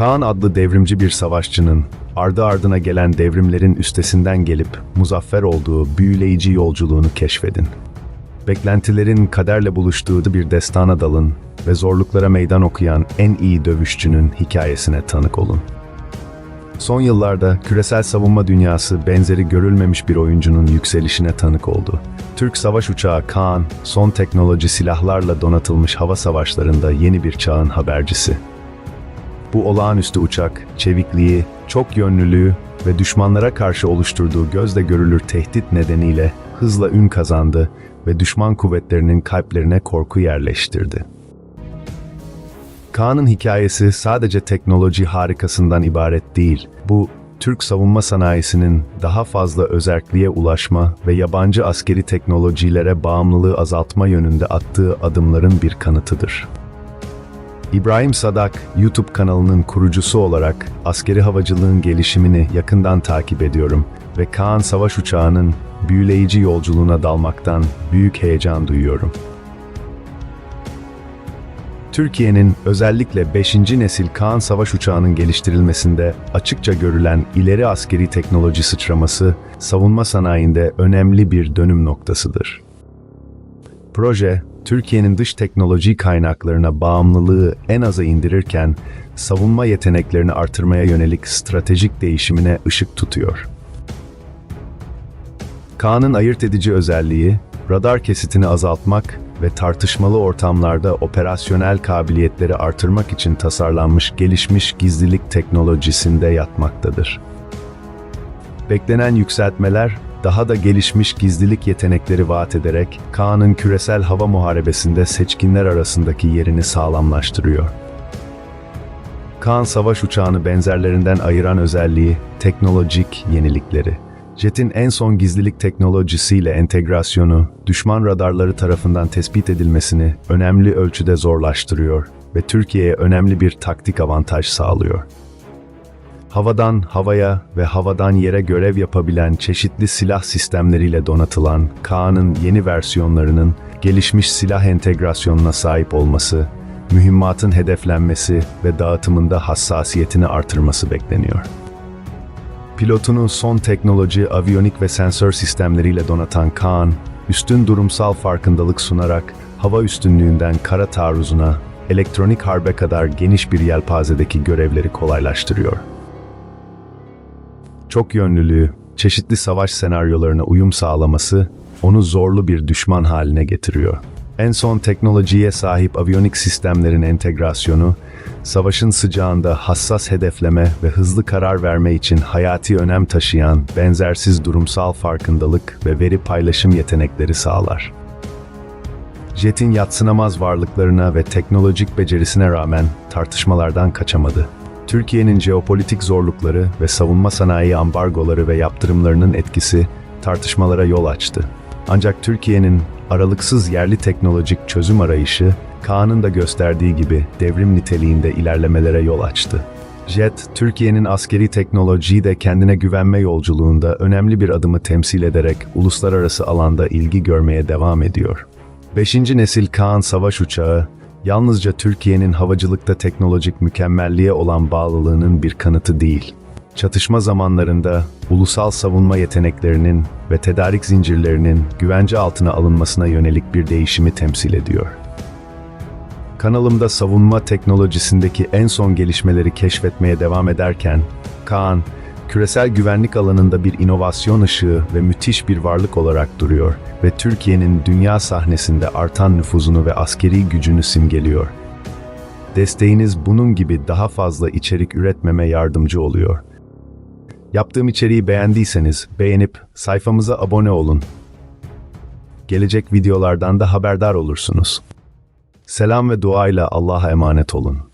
Kaan adlı devrimci bir savaşçının ardı ardına gelen devrimlerin üstesinden gelip muzaffer olduğu büyüleyici yolculuğunu keşfedin. Beklentilerin kaderle buluştuğu bir destana dalın ve zorluklara meydan okuyan en iyi dövüşçünün hikayesine tanık olun. Son yıllarda küresel savunma dünyası benzeri görülmemiş bir oyuncunun yükselişine tanık oldu. Türk savaş uçağı Kaan, son teknoloji silahlarla donatılmış hava savaşlarında yeni bir çağın habercisi. Bu olağanüstü uçak, çevikliği, çok yönlülüğü ve düşmanlara karşı oluşturduğu gözle görülür tehdit nedeniyle hızla ün kazandı ve düşman kuvvetlerinin kalplerine korku yerleştirdi. Kaan'ın hikayesi sadece teknoloji harikasından ibaret değil. Bu, Türk savunma sanayisinin daha fazla özerkliğe ulaşma ve yabancı askeri teknolojilere bağımlılığı azaltma yönünde attığı adımların bir kanıtıdır. İbrahim Sadak, YouTube kanalının kurucusu olarak askeri havacılığın gelişimini yakından takip ediyorum ve Kaan Savaş Uçağı'nın büyüleyici yolculuğuna dalmaktan büyük heyecan duyuyorum. Türkiye'nin özellikle 5. nesil Kaan Savaş Uçağı'nın geliştirilmesinde açıkça görülen ileri askeri teknoloji sıçraması, savunma sanayinde önemli bir dönüm noktasıdır. Proje, Türkiye'nin dış teknoloji kaynaklarına bağımlılığı en aza indirirken, savunma yeteneklerini artırmaya yönelik stratejik değişimine ışık tutuyor. Kaan'ın ayırt edici özelliği, radar kesitini azaltmak ve tartışmalı ortamlarda operasyonel kabiliyetleri artırmak için tasarlanmış gelişmiş gizlilik teknolojisinde yatmaktadır. Beklenen yükseltmeler, daha da gelişmiş gizlilik yetenekleri vaat ederek Kaan'ın küresel hava muharebesinde seçkinler arasındaki yerini sağlamlaştırıyor. Kaan savaş uçağını benzerlerinden ayıran özelliği teknolojik yenilikleri. JET'in en son gizlilik teknolojisiyle entegrasyonu, düşman radarları tarafından tespit edilmesini önemli ölçüde zorlaştırıyor ve Türkiye'ye önemli bir taktik avantaj sağlıyor. Havadan havaya ve havadan yere görev yapabilen çeşitli silah sistemleriyle donatılan Kaan'ın yeni versiyonlarının gelişmiş silah entegrasyonuna sahip olması, mühimmatın hedeflenmesi ve dağıtımında hassasiyetini artırması bekleniyor. Pilotunu son teknoloji, aviyonik ve sensör sistemleriyle donatan Kaan, üstün durumsal farkındalık sunarak hava üstünlüğünden kara taarruzuna, elektronik harbe kadar geniş bir yelpazedeki görevleri kolaylaştırıyor. Çok yönlülüğü, çeşitli savaş senaryolarına uyum sağlaması onu zorlu bir düşman haline getiriyor. En son teknolojiye sahip aviyonik sistemlerin entegrasyonu, savaşın sıcağında hassas hedefleme ve hızlı karar verme için hayati önem taşıyan benzersiz durumsal farkındalık ve veri paylaşım yetenekleri sağlar. JET'in yatsınamaz varlıklarına ve teknolojik becerisine rağmen tartışmalardan kaçamadı. Türkiye'nin jeopolitik zorlukları ve savunma sanayi ambargoları ve yaptırımlarının etkisi tartışmalara yol açtı. Ancak Türkiye'nin aralıksız yerli teknolojik çözüm arayışı, Kaan'ın da gösterdiği gibi devrim niteliğinde ilerlemelere yol açtı. JET, Türkiye'nin askeri teknolojiyi de kendine güvenme yolculuğunda önemli bir adımı temsil ederek uluslararası alanda ilgi görmeye devam ediyor. 5. nesil Kaan savaş uçağı, yalnızca Türkiye'nin havacılıkta teknolojik mükemmelliğe olan bağlılığının bir kanıtı değil. Çatışma zamanlarında ulusal savunma yeteneklerinin ve tedarik zincirlerinin güvence altına alınmasına yönelik bir değişimi temsil ediyor. Kanalımda savunma teknolojisindeki en son gelişmeleri keşfetmeye devam ederken, Kaan, küresel güvenlik alanında bir inovasyon ışığı ve müthiş bir varlık olarak duruyor ve Türkiye'nin dünya sahnesinde artan nüfuzunu ve askeri gücünü simgeliyor. Desteğiniz bunun gibi daha fazla içerik üretmeme yardımcı oluyor. Yaptığım içeriği beğendiyseniz beğenip sayfamıza abone olun. Gelecek videolardan da haberdar olursunuz. Selam ve duayla Allah'a emanet olun.